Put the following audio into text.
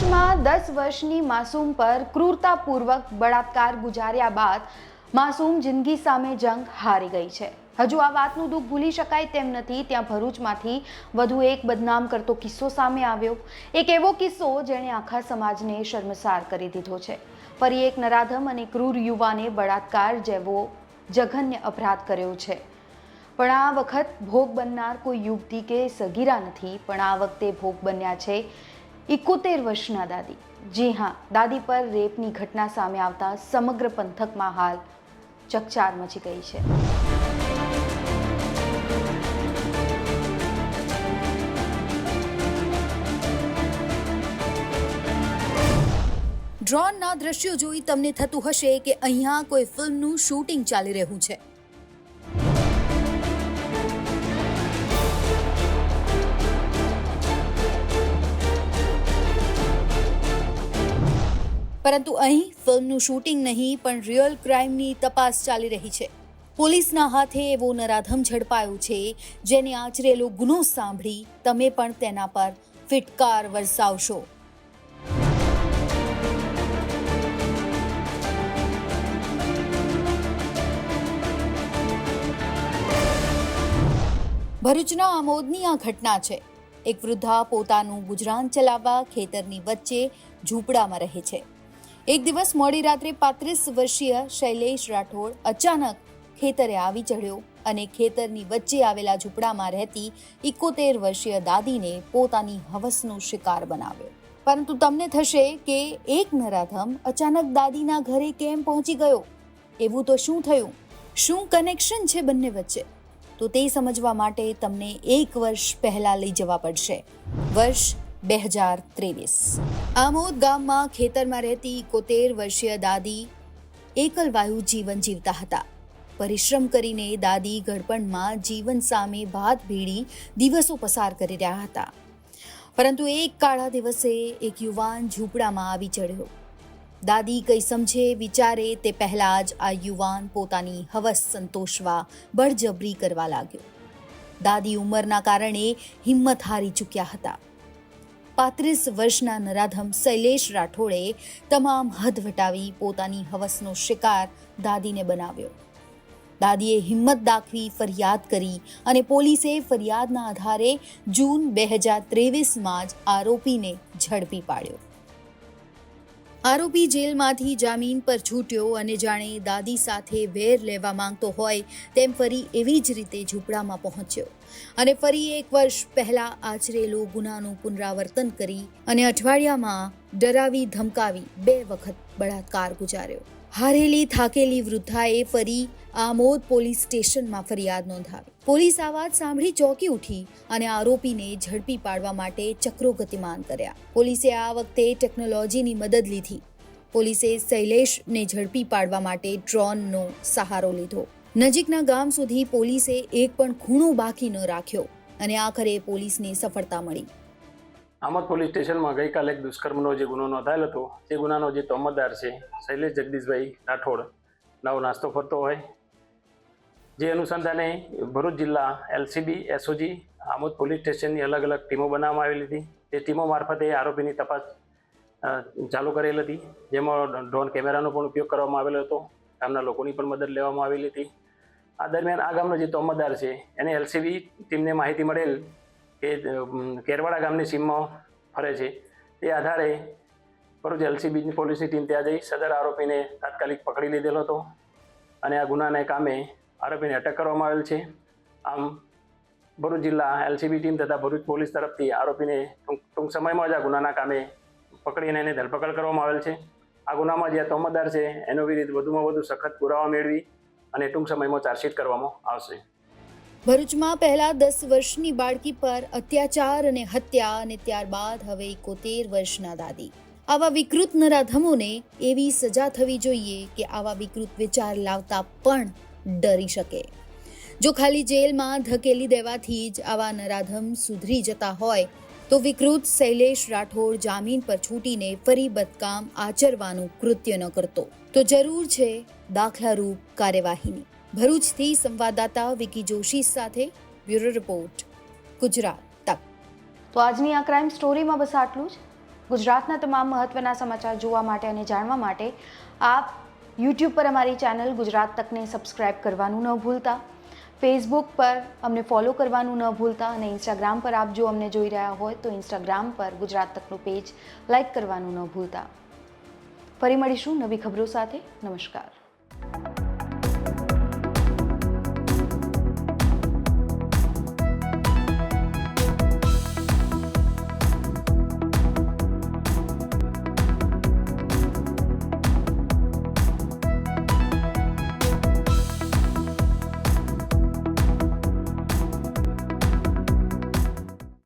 ભરૂચમાં દસ વર્ષની માસૂમ પર ક્રૂરતાપૂર્વક બળાત્કાર ગુજાર્યા બાદ માસૂમ જિંદગી સામે જંગ હારી ગઈ છે. હજુ આ વાતનું દુઃખ ભૂલી શકાય તેમ નથી. ત્યાં ભરૂચમાંથી વધુ એક બદનામ કરતો કિસ્સો સામે આવ્યો. એક એવો કિસ્સો જેણે આખા સમાજને શર્મસાર કરી દીધો છે. ફરી એક નરાધમ અને ક્રૂર યુવાને બળાત્કાર જેવો જઘન્ય અપરાધ કર્યો છે. પણ આ વખત ભોગ બનનાર કોઈ યુવતી કે સગીરા નથી. પણ આ વખતે ભોગ બન્યા છે ઇકોતેર વર્ષના દાદી. જી હા, દાદી પર રેપની ઘટના સામે આવતા સમગ્ર પંથકમાં હાલ ચકચાર મચી ગઈ છે. ડ્રોનના દ્રશ્યો જોઈ તમને થતું હશે કે અહીંયા કોઈ ફિલ્મનું શૂટિંગ ચાલી રહ્યું છે. પરંતુ અહીં ફિલ્મનું શૂટિંગ નહીં, પણ રિયલ ક્રાઇમની તપાસ ચાલી રહી છે. પોલીસના હાથે એવો નરાધમ ઝડપાયો છે, જેને આચરેલો ગુનો સાંભળી તમે પણ તેના પર ફિટકાર વરસાવશો. ભરૂચના આમોદની આ ઘટના છે. એક વૃદ્ધા પોતાનું ગુજરાન ચલાવવા ખેતરની વચ્ચે ઝૂંપડામાં રહે છે. એક દિવસ મોડી રાત્રે પાંત્રીસ વર્ષીય શૈલેષ રાઠોડ અચાનક ખેતરે આવી ચઢ્યો અને ખેતરની વચ્ચે આવેલા ઝૂંપડામાં રહેતી ઇકોતેર વર્ષીય દાદીને પોતાની હવસનો શિકાર બનાવ્યો. પરંતુ તમને થશે કે એક નરાધમ અચાનક દાદીના ઘરે કેમ પહોંચી ગયો? એવું તો શું થયું? શું કનેક્શન છે બંને વચ્ચે? તો તે સમજવા માટે તમને એક વર્ષ પહેલા લઈ જવા પડશે. વર્ષ બે હજાર ત્રેવીસ. આમોદ ગામમાં ખેતરમાં રહેતી એકોતેર વર્ષીય દાદી એકલવાયુ જીવન જીવતા હતા. પરિશ્રમ કરીને દાદી ગળપણમાં જીવન સામે ભાત ભીડી દિવસો પસાર કરી રહ્યા હતા. પરંતુ એક કાળા દિવસે એક યુવાન ઝૂંપડામાં આવી ચડ્યો દાદી કંઈ સમજે, વિચારે તે પહેલાં જ આ યુવાન પોતાની હવસ સંતોષવા બળજબરી કરવા લાગ્યો. દાદી ઉંમરના કારણે હિંમત હારી ચૂક્યા હતા. પાંત્રીસ વર્ષના નરાધમ શૈલેષ રાઠોડે તમામ હદ વટાવી પોતાની હવસનો શિકાર દાદીને બનાવ્યો. દાદીએ હિંમત દાખવી ફરિયાદ કરી અને પોલીસે ફરિયાદના આધારે જૂન બે હજાર ત્રેવીસમાં જ આરોપીને ઝડપી પાડ્યો. આરોપી જેલમાંથી જામીન પર છૂટ્યો અને જાણે દાદી સાથે વેર લેવા માંગતો હોય તેમ ફરી એવી જ રીતે ઝૂંપડામાં પહોંચ્યો. અને ફરી એક વર્ષ પહેલા આચરેલો ગુનાનું પુનરાવર્તન કરી અને અઠવાડિયામાં ડરાવી ધમકાવી બે વખત બળાત્કાર ગુજાર્યો. હારેલી થાકેલી વૃદ્ધાએ ફરી આમોદ પોલીસ સ્ટેશનમાં ફરિયાદ નોંધાવી. પોલીસ આ વાત સાંભળી ચોંકી ઉઠી અને આરોપીને ઝડપી પાડવા માટે ચક્રો ગતિમાન કર્યા. પોલીસે આ વખતે ટેકનોલોજીની મદદ લીધી. પોલીસે શૈલેષને ઝડપી પાડવા માટે ડ્રોનનો સહારો લીધો. નજીકના ગામ સુધી પોલીસે એક પણ ખૂણો બાકી ન રાખ્યો અને આખરે પોલીસને સફળતા મળી. આમોદ પોલીસ સ્ટેશનમાં ગઈકાલે એક દુષ્કર્મનો જે ગુનો નોંધાયેલ હતો, તે ગુનાનો જે તોમતદાર છે, શૈલેષ જગદીશભાઈ રાઠોડ નવો નાસ્તો ફરતો હોય. જે અનુસંધાને ભરૂચ જિલ્લા એલસીબી, એસઓજી, આમોદ પોલીસ સ્ટેશનની અલગ અલગ ટીમો બનાવવામાં આવેલી હતી. તે ટીમો મારફતે આરોપીની તપાસ ચાલુ કરેલ હતી, જેમાં ડ્રોન કેમેરાનો પણ ઉપયોગ કરવામાં આવેલો હતો. ગામના લોકોની પણ મદદ લેવામાં આવેલી હતી. આ દરમિયાન આ ગામનો જે તોમતદાર છે, એને એલસીબી ટીમને માહિતી મળેલ અમ, કેરવાડા ગામની સીમમાં ફરે છે. તે આધારે ભરૂચ એલસીબીની પોલીસની ટીમ ત્યાં જઈ સદર આરોપીને તાત્કાલિક પકડી લીધેલો હતો અને આ ગુનાને કામે આરોપીને અટક કરવામાં આવેલ છે. આમ ભરૂચ જિલ્લા એલસીબી ટીમ તથા ભરૂચ પોલીસ તરફથી આરોપીને ટૂંક સમયમાં જ આ ગુનાના કામે પકડીને એને ધરપકડ કરવામાં આવેલ છે. આ ગુનામાં જે તોમતદાર છે એનો વિરુદ્ધ વધુમાં વધુ સખત પુરાવા મેળવી અને ટૂંક સમયમાં ચાર્જશીટ કરવામાં આવશે. ભરૂચમાં પહેલા દસ વર્ષની બાળકી પર અત્યાચાર અને હત્યા અને ત્યારબાદ હવે એકોતેર વર્ષના દાદી. આવા વિકૃત નરાધમોને એવી સજા થવી જોઈએ કે આવા વિકૃત વિચાર લાવતા પણ ડરી શકે. જો ખાલી જેલમાં ધકેલી દેવાથી જ આવા નરાધમ સુધરી જતા હોય, તો વિકૃત શૈલેષ રાઠોડ જામીન પર છૂટીને ફરી બદકામ આચરવાનું કૃત્ય ન કરતો. તો જરૂર છે દાખલારૂપ કાર્યવાહીની. ભરૂચથી સંવાદદાતા વિકી જોશી સાથે બ્યુરો રિપોર્ટ, ગુજરાત તક. તો આજની આ ક્રાઇમ સ્ટોરીમાં બસ આટલું જ. ગુજરાતના તમામ મહત્વના સમાચાર જોવા માટે અને જાણવા માટે આપ યુટ્યુબ પર અમારી ચેનલ ગુજરાત તકને સબસ્ક્રાઇબ કરવાનું ન ભૂલતા. ફેસબુક પર અમને ફોલો કરવાનું ન ભૂલતા અને ઇન્સ્ટાગ્રામ પર આપ જો અમને જોઈ રહ્યા હોય તો ઇન્સ્ટાગ્રામ પર ગુજરાત તકનું પેજ લાઇક કરવાનું ન ભૂલતા. ફરી મળીશું નવી ખબરો સાથે. નમસ્કાર.